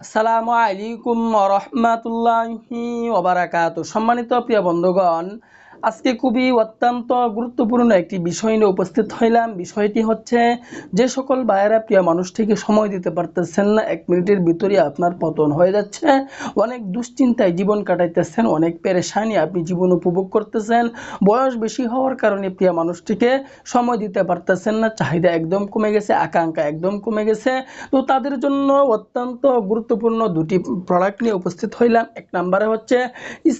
আসসালামু আলাইকুম রহমাতুল্লাহি ওবারাকাত সম্মানিত প্রিয় বন্ধুগণ আজকে খুবই অত্যন্ত গুরুত্বপূর্ণ একটি বিষয় নিয়ে উপস্থিত হইলাম। বিষয়টি হচ্ছে, যে সকল ভাইয়েরা প্রিয় মানুষটিকে সময় দিতে পারতেছেন না, এক মিনিটের ভিতরে আপনার পতন হয়ে যাচ্ছে। অনেক দুশ্চিন্তায় জীবন কাটাইতেছেন, অনেক পেরেশানি আপনি জীবন উপভোগ করতেছেন। বয়স বেশি হওয়ার কারণে প্রিয় মানুষটিকে সময় দিতে পারতেছেন না, চাহিদা একদম কমে গেছে, আকাঙ্ক্ষা একদম কমে গেছে। তো তাদের জন্য অত্যন্ত গুরুত্বপূর্ণ দুটি প্রোডাক্ট নিয়ে উপস্থিত হইলাম। এক নম্বরে হচ্ছে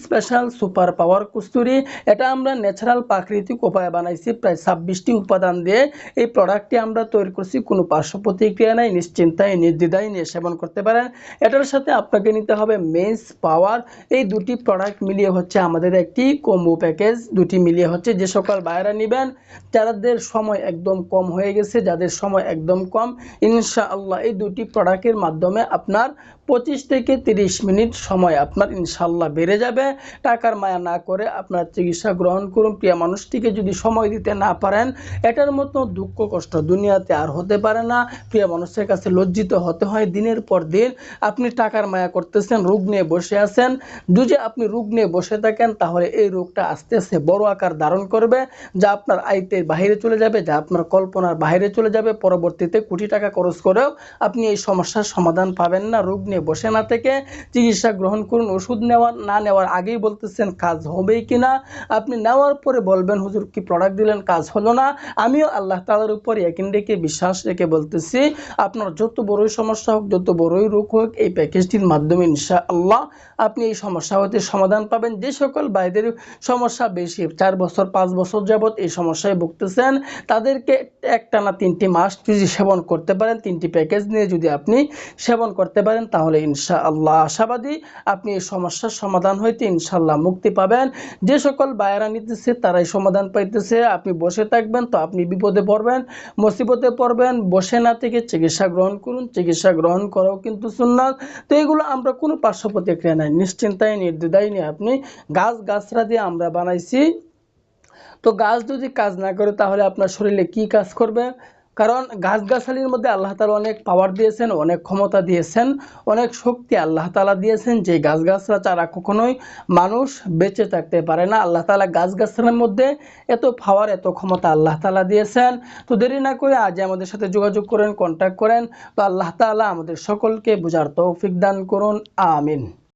স্পেশাল সুপার পাওয়ার কুস্তুরি। এটা আমরা ন্যাচারাল প্রাকৃতিক উপায়ে বানাইছি, প্রায় ছাব্বিশটি উপাদান দিয়ে। এই প্রোডাক্টটি আমরা তৈরি করছি, কোনো পার্শ্ব প্রতিক্রিয়া নাই, নিশ্চিন্তায়, নির্দ্বিধায় নিয়ে সেবন করতে পারেন এটার সাথে আপনাকে নিতে হবে মেন্স পাওয়ার এই দুটি প্রোডাক্ট মিলিয়ে হচ্ছে আমাদের একটি কম্বো প্যাকেজ দুটি মিলিয়ে হচ্ছে যে সকল বাইরা নেবেন, যাদের সময় একদম কম হয়ে গেছে, যাদের সময় একদম কম, ইনশাআল্লাহ এই দুটি প্রোডাক্টের মাধ্যমে আপনার পঁচিশ থেকে তিরিশ মিনিট সময় আপনার ইনশাল্লাহ বেড়ে যাবে। টাকার মায়া না করে আপনার চিকিৎসা গ্রহণ করুন। প্রিয় মানুষটিকে যদি সময় দিতে না পারেন, এটার মতো দুঃখ কষ্ট দুনিয়াতে আর হতে পারে না। প্রিয় মানুষের কাছে লজ্জিত হতে হয়। দিনের পর দিন আপনি টাকার মায়া করতেছেন, রোগ নিয়ে বসে আছেন। যদি আপনি রোগ নিয়ে বসে থাকেন, তাহলে এই রোগটা আস্তে আস্তে বড় আকার ধারণ করবে, যা আপনার আয়তের বাইরে চলে যাবে, যা আপনার কল্পনার বাইরে চলে যাবে। পরবর্তীতে কোটি টাকা খরচ করেও আপনি এই সমস্যার সমাধান পাবেন না। রোগ নিয়ে বসে না থেকে চিকিৎসা গ্রহণ করুন। ওষুধ নেওয়ার, না নেওয়ার আগেই বলতেছেন, কাজ হবেই কি না আপনি নেওয়ার পরে বলবেন, হুজুর, কি প্রোডাক্ট দিলেন? কাজ হলো না। আমিও আল্লাহ তালার উপর একিন রেখে বিশ্বাস রেখে বলতেছি, আপনার যত বড়ই সমস্যা হোক, যত বড়ই রোগ হোক, এই প্যাকেজটির মাধ্যমে ইনশা আল্লাহ আপনি এই সমস্যা হতে সমাধান পাবেন। যে সকল ভাইদের সমস্যা বেশি, চার বছর, পাঁচ বছর যাবত এই সমস্যায় ভুগতেছেন, তাদেরকে একটানা তিনটি মাস যদি সেবন করতে পারেন, তিনটি প্যাকেজ নিয়ে যদি আপনি সেবন করতে পারেন, তাহলে ইনশা আল্লাহ আশাবাদী আপনি এই সমস্যার সমাধান হইতে ইনশাল্লাহ মুক্তি পাবেন। যে সকল বায়রা নিতেছে তারাই সমাধান পাইতেছে। আপনি বসে থাকবেন তো আপনি বিপদে পড়বেন, মুসিবতে পড়বেন, বসে না থেকে চিকিৎসা গ্রহণ করুন, চিকিৎসা গ্রহণ করাও কিন্তু সুন্নাত। তো এগুলো আমরা কোনো পার্শ্ব প্রতিক্রিয়া নাই, নিশ্চিন্তায়, নির্দ্বিধায় নিয়ে আপনি গাছ গাছরা দিয়ে আমরা বানাইছি। তো গাছ যদি কাজ না করে তাহলে আপনার শরীরে কি কাজ করবে? কারণ গাছগাছালির মধ্যে আল্লাহ তালা অনেক পাওয়ার দিয়েছেন, অনেক ক্ষমতা দিয়েছেন, অনেক শক্তি আল্লাহ তালা দিয়েছেন, যে গাছগাছরা ছাড়া কখনোই মানুষ বেঁচে থাকতে পারে না। আল্লাহ তালা গাছগাছালির মধ্যে এত পাওয়ার এত ক্ষমতা আল্লাহ তালা দিয়েছেন। তো দেরি না করে আজ আমাদের সাথে যোগাযোগ করেন কন্ট্যাক্ট করেন। তো আল্লাহ তালা আমাদের সকলকে বোঝার তৌফিক দান করুন, আমিন।